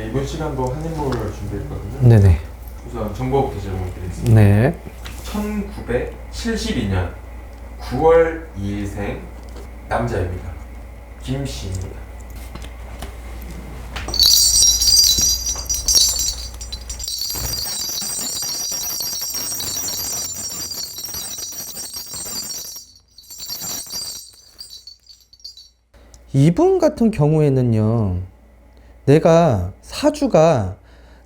네, 이번 시간도 한 인물을 준비했거든요. 네네. 우선 정보부터 질문드리겠습니다. 네. 1972년 9월 2일생 남자입니다. 김 씨입니다. 이분 같은 경우에는요, 내가 사주가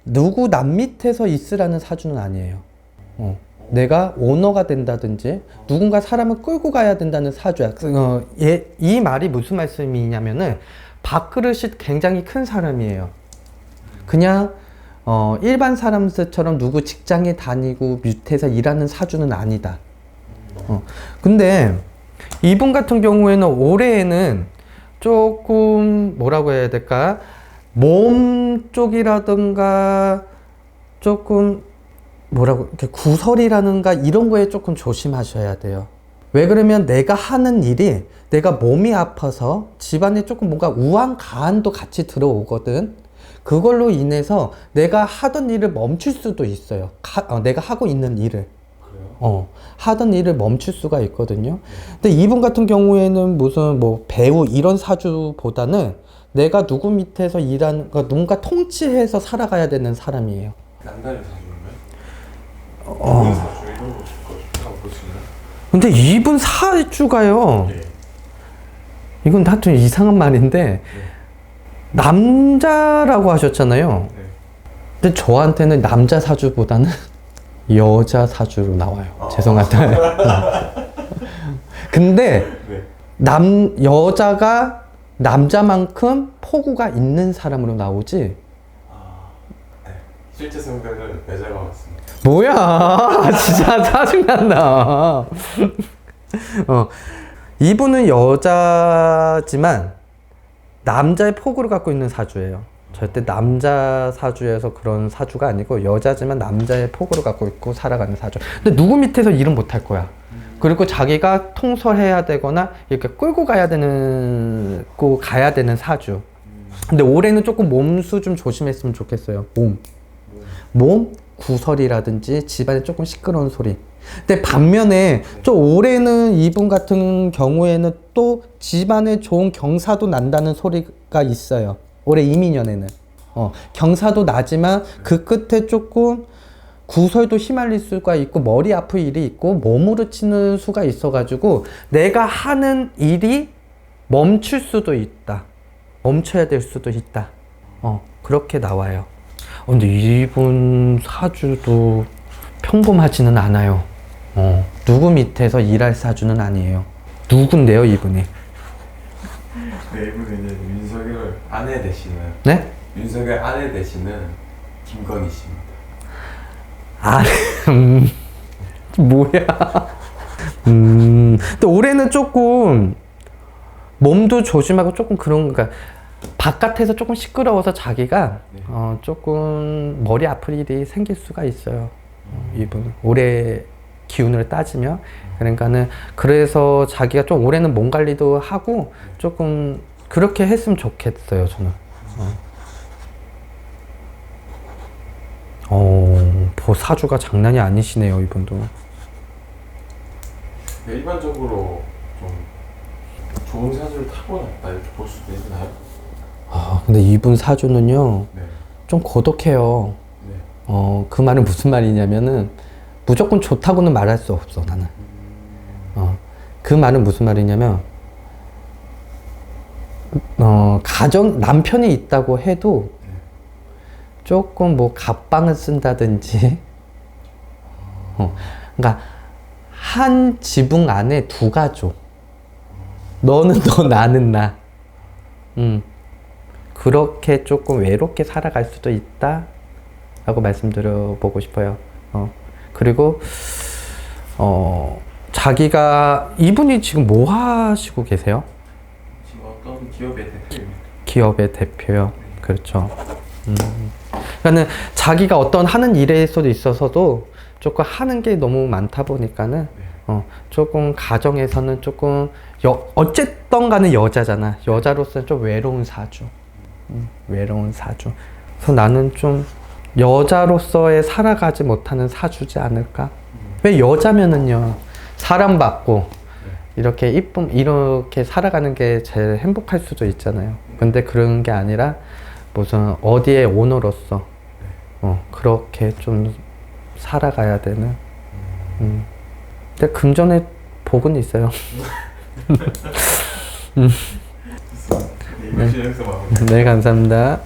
누구 남 밑에서 있으라는 사주는 아니에요. 어, 내가 오너가 된다든지 누군가 사람을 끌고 가야 된다는 사주야. 그, 어, 얘, 이 말이 무슨 말씀이냐면은 밥그릇이 굉장히 큰 사람이에요. 그냥 어, 일반 사람들처럼 누구 직장에 다니고 밑에서 일하는 사주는 아니다. 어, 근데 이분 같은 경우에는 올해에는 조금 뭐라고 해야 될까? 몸 쪽이라든가 조금 뭐라고 이렇게 구설이라든가 이런 거에 조금 조심하셔야 돼요. 왜 그러면 내가 하는 일이 내가 몸이 아파서 집안에 조금 뭔가 우한 가한도 같이 들어오거든. 그걸로 인해서 내가 하던 일을 멈출 수도 있어요. 가- 어, 내가 하고 있는 일을. 어, 하던 일을 멈출 수가 있거든요. 근데 이분 같은 경우에는 무슨 뭐 배우 이런 사주보다는 내가 누구 밑에서 일하는, 거 누군가 통치해서 살아가야 되는 사람이에요. 남다른 사주인가요? 어. 사주 이런 거? 근데 이분 사주가요. 네. 이건 다 좀 이상한 말인데, 남자라고 하셨잖아요. 네. 근데 저한테는 남자 사주보다는 여자 사주로 나와요. 죄송한데. 근데 네. 남 여자가 남자만큼 포구가 있는 사람으로 나오지. 아, 네. 실제 성별은 여자가 맞습니다. 뭐야, 진짜 짜증난다. 어, 이분은 여자지만 남자의 포구를 갖고 있는 사주예요. 절대 남자 사주에서 그런 사주가 아니고 여자지만 남자의 포구를 갖고 있고 살아가는 사주. 근데 누구 밑에서 일은 못할 거야. 그리고 자기가 통솔해야 되거나 이렇게 끌고 가야 되는 고 가야 되는 사주. 근데 올해는 조금 몸수 좀 조심했으면 좋겠어요. 몸. 몸 구설이라든지 집안에 조금 시끄러운 소리. 근데 반면에 좀 올해는 이분 같은 경우에는 또 집안에 좋은 경사도 난다는 소리가 있어요. 올해 이민년에는. 어, 경사도 나지만 그 끝에 조금 구설도 휘말릴 수가 있고 머리 아플 일이 있고 몸으로 치는 수가 있어가지고 내가 하는 일이 멈출 수도 있다. 멈춰야 될 수도 있다. 어, 그렇게 나와요. 어, 근데 이분 사주도 평범하지는 않아요. 어, 누구 밑에서 일할 사주는 아니에요. 누군데요, 이분이? 네, 이분은 이제 윤석열 아내 되시는 네? 윤석열 아내 되시는 김건희 씨입니다. 아, 음, 뭐야. 음, 근데 올해는 조금 몸도 조심하고 조금 그런, 그러니까 바깥에서 조금 시끄러워서 자기가 네. 어, 조금 머리 아플 일이 생길 수가 있어요. 어, 이분. 올해 기운을 따지면. 그러니까는 그래서 자기가 좀 올해는 몸 관리도 하고 조금 그렇게 했으면 좋겠어요, 저는. 어, 뭐 사주가 장난이 아니시네요, 이분도. 네, 일반적으로 좀 좋은 사주를 타고났다 이렇게 볼 수도 있나요? 아, 근데 이분 사주는요, 네. 좀 고독해요. 네. 어, 그 말은 무슨 말이냐면은, 무조건 좋다고는 말할 수 없어, 나는. 어, 그 말은 무슨 말이냐면, 어, 가정, 남편이 있다고 해도, 조금 뭐, 갑방을 쓴다든지, 어, 그러니까, 한 지붕 안에 두 가족. 너는 너, 나는 나. 음. 그렇게 조금 외롭게 살아갈 수도 있다. 라고 말씀드려보고 싶어요. 어. 그리고, 어, 자기가, 이분이 지금 뭐 하시고 계세요? 지금 어떤 기업의 대표입니다. 기업의 대표요. 그렇죠. 음. 그러니까는 자기가 어떤 하는 일에서도 있어서도 조금 하는 게 너무 많다 보니까는 어, 조금 가정에서는 조금 여, 어쨌든 간에 여자잖아. 여자로서는 좀 외로운 사주. 음, 외로운 사주. 그래서 나는 좀 여자로서의 살아가지 못하는 사주지 않을까? 왜 여자면은요 사랑받고 이렇게 이쁨 이렇게 살아가는 게 제일 행복할 수도 있잖아요. 근데 그런 게 아니라 무슨 어디에 오너로서 어, 그렇게 좀 살아가야 되는. 음. 근데 금전에 복은 있어요. 네, 이거 진행해서 마무리. 네 감사합니다.